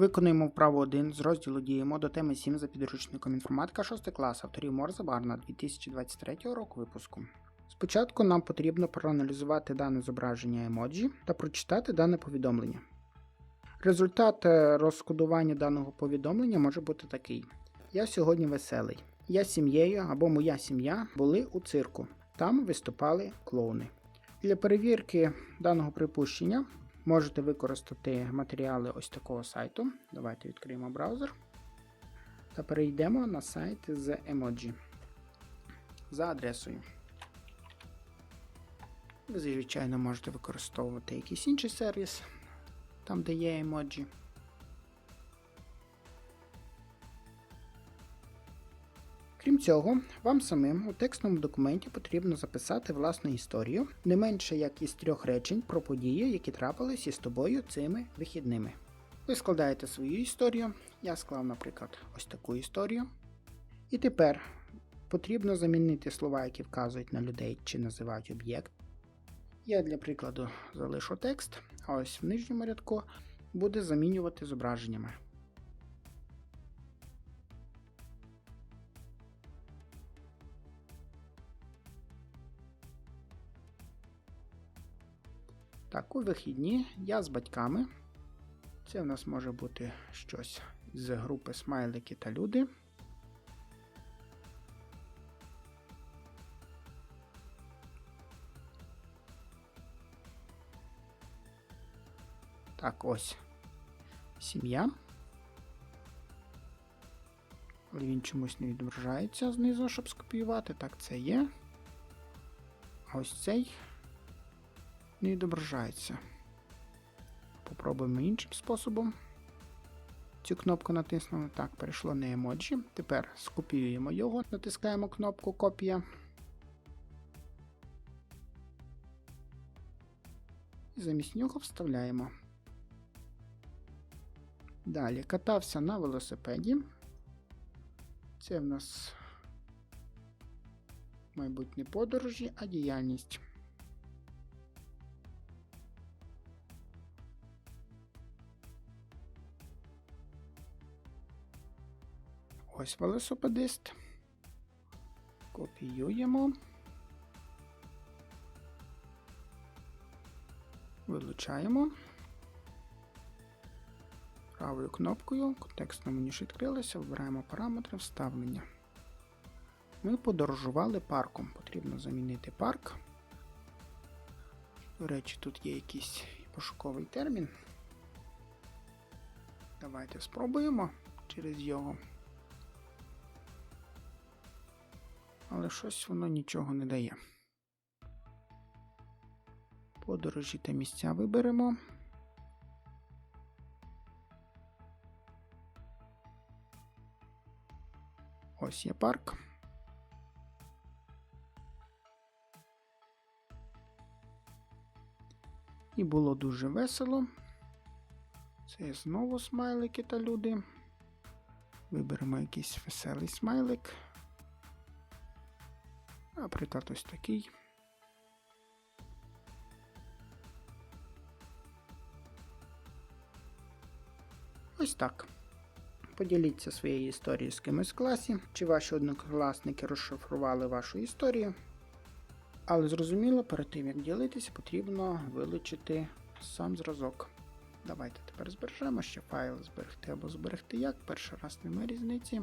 Виконуємо вправу 1 з розділу Діємо до теми 7 за підручником інформатика 6 клас авторів Морза Барна 2023 року випуску. Спочатку нам потрібно проаналізувати дане зображення емоджі та прочитати дане повідомлення. Результат е, розкодування даного повідомлення може бути такий: Я сьогодні веселий. Я сім'єю або моя сім'я були у цирку. Там виступали клоуни. Для перевірки даного припущення можете використати матеріали ось такого сайту. Давайте відкриємо браузер та перейдемо на сайт з Emoji за адресою. Ви, звичайно, можете використовувати якийсь інший сервіс, там де є емоджі. Крім цього, вам самим у текстовому документі потрібно записати власну історію, не менше як із трьох речень про події, які трапились із тобою цими вихідними. Ви складаєте свою історію, я склав, наприклад, ось таку історію. І тепер потрібно замінити слова, які вказують на людей чи називають об'єкт. Я для прикладу залишу текст, а ось в нижньому рядку буде замінювати зображеннями. Так, у вихідні я з батьками. Це в нас може бути щось з групи смайлики та люди. Так, ось сім'я. Але він чомусь не відображається знизу, щоб скопіювати. Так, це є. Ось цей не відображається. Попробуємо іншим способом. Цю кнопку натиснули. Так, перейшло на емоджі. Тепер скопіюємо його, натискаємо кнопку Копія. І замість нього вставляємо. Далі катався на велосипеді. Це в нас, мабуть, не подорожі, а діяльність. Ось велосипедист. Копіюємо. Вилучаємо. Правою кнопкою контекстно меню відкрилося, вибираємо параметри вставлення. Ми подорожували парком. Потрібно замінити парк. До речі, тут є якийсь пошуковий термін. Давайте спробуємо через його. Але щось воно нічого не дає. Подорожі та місця виберемо. Ось є парк. І було дуже весело. Це знову смайлики та люди. Виберемо якийсь веселий смайлик. Наприклад, ось такий. Ось так. Поділіться своєю історією з кимось в класі, чи ваші однокласники розшифрували вашу історію. Але зрозуміло, перед тим як ділитися, потрібно вилучити сам зразок. Давайте тепер збережемо ще файл зберегти або зберегти як. Перший раз немає різниці.